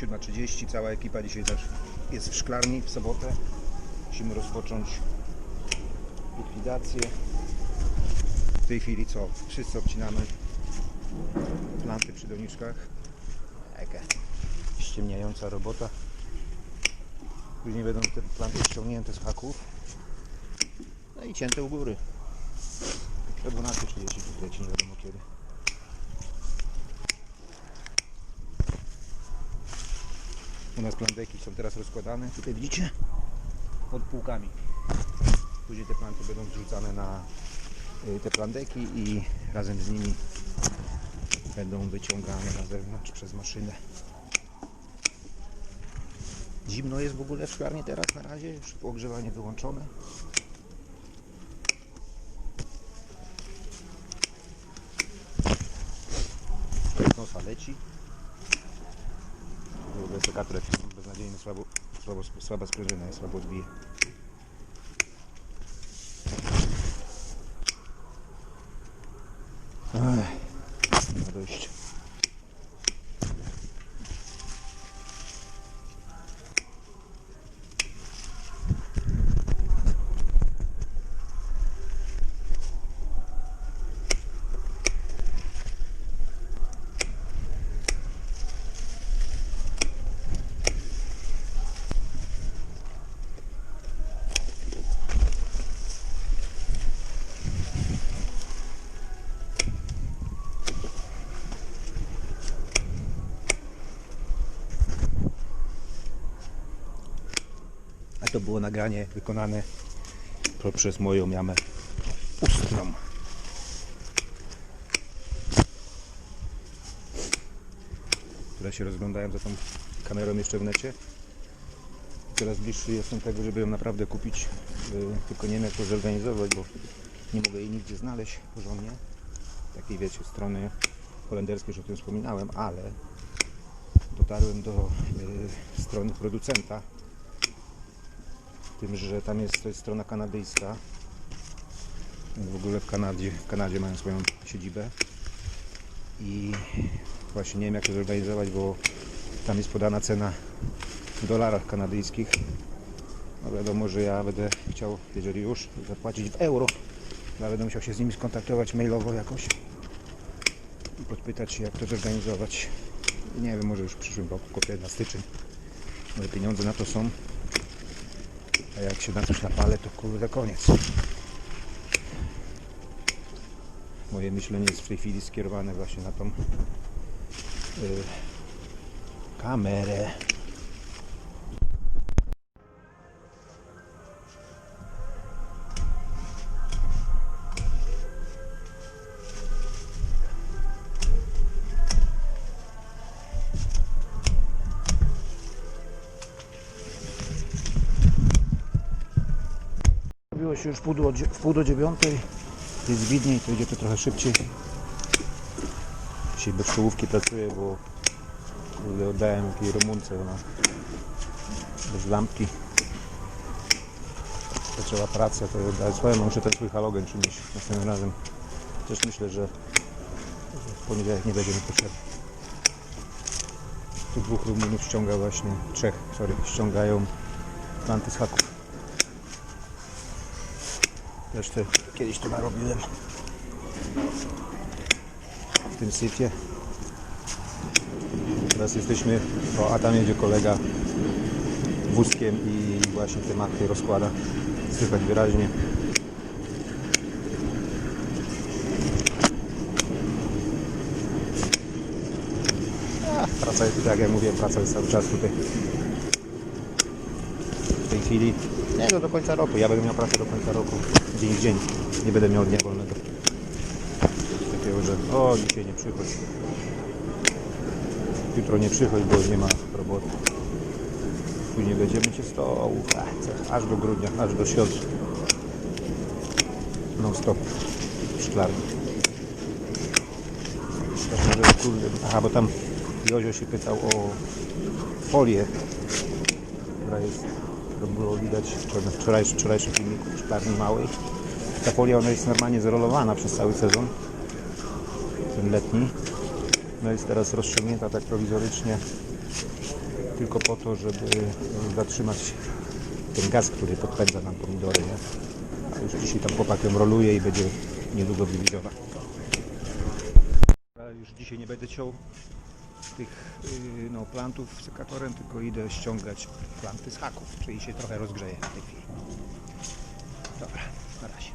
7.30, cała ekipa dzisiaj też jest w szklarni w sobotę. Musimy rozpocząć likwidację. W tej chwili co? Wszyscy obcinamy planty przy doniczkach. Jaka ściemniająca robota. Później będą te planty ściągnięte z haków. No i cięte u góry. O 12.30 tu leci, nie wiadomo kiedy. U nas plandeki są teraz rozkładane. Tutaj widzicie? Pod półkami. Później te planty będą wrzucane na y, te plandeki i razem z nimi będą wyciągane na zewnątrz przez maszynę. Zimno jest w ogóle w szklarni teraz na razie, już ogrzewanie wyłączone. Nosa leci. Te które beznadziejnie słabo, słabo, słaba sprężyna i słabo odbije. Ech. To było nagranie wykonane poprzez moją jamę ustną. Które się rozglądają za tą kamerą jeszcze w necie. Coraz bliższy jestem tego, żeby ją naprawdę kupić. Yy, Tylko nie wiem jak to zorganizować, bo nie mogę jej nigdzie znaleźć porządnie. Takiej wiecie, strony holenderskiej, już o tym wspominałem, ale dotarłem do yy, strony producenta tym, że tam jest, to jest strona kanadyjska. W ogóle w Kanadzie, w Kanadzie mają swoją siedzibę. I właśnie nie wiem jak to zorganizować, bo tam jest podana cena w dolarach kanadyjskich. No wiadomo, że ja będę chciał, jeżeli już, zapłacić w euro. No, ale będę musiał się z nimi skontaktować mailowo jakoś i podpytać się jak to zorganizować. Nie wiem, może już w przyszłym roku, kupię na styczeń. Moje pieniądze na to są. A jak się na coś napalę, to kurde koniec. Moje myślenie jest w tej chwili skierowane właśnie na tą y, kamerę. Robiło się już w pół do, dziewiątej. Jest widniej, to idzie to trochę szybciej. Dzisiaj bez czołówki pracuję, bo oddałem jakiej Rumunce, ona bez lampki zaczęła pracę, to oddałem swoją, muszę ten swój halogen przynieść następnym razem. Też myślę, że w poniedziałek nie będzie mi potrzebny. Tu dwóch Rumunów ściąga właśnie, trzech, sorry, ściągają planty z haków. Te, kiedyś to narobiłem w tym syfie. Teraz jesteśmy, o, a tam jedzie kolega wózkiem i właśnie te maty rozkłada. Słychać wyraźnie. Praca jest, tak jak ja mówię, praca jest cały czas tutaj. W tej chwili, nie no do końca roku, ja będę miał pracę do końca roku, dzień w dzień, nie będę miał dnia wolnego. Takiego, że o dzisiaj nie przychodź, jutro nie przychodź, bo nie ma roboty. Później będziemy cię stołów, aż do grudnia, aż do świąt. Non stop. Szklarni. Aha, bo tam Jozio się pytał o folię, która jest, którą było widać w wczorajszym, wczorajszym filmiku szklarni małej. Ta folia ona jest normalnie zrolowana przez cały sezon, ten letni. No jest teraz rozciągnięta tak prowizorycznie tylko po to, żeby zatrzymać ten gaz, który podpędza nam pomidory. Nie? A już dzisiaj tam chłopakiem roluje i będzie niedługo wywieziona. Już dzisiaj nie będę ciął tych yy, no, plantów sekatorem, tylko idę ściągać planty z haków, czyli się trochę rozgrzeje w tej chwili. Dobra, na razie.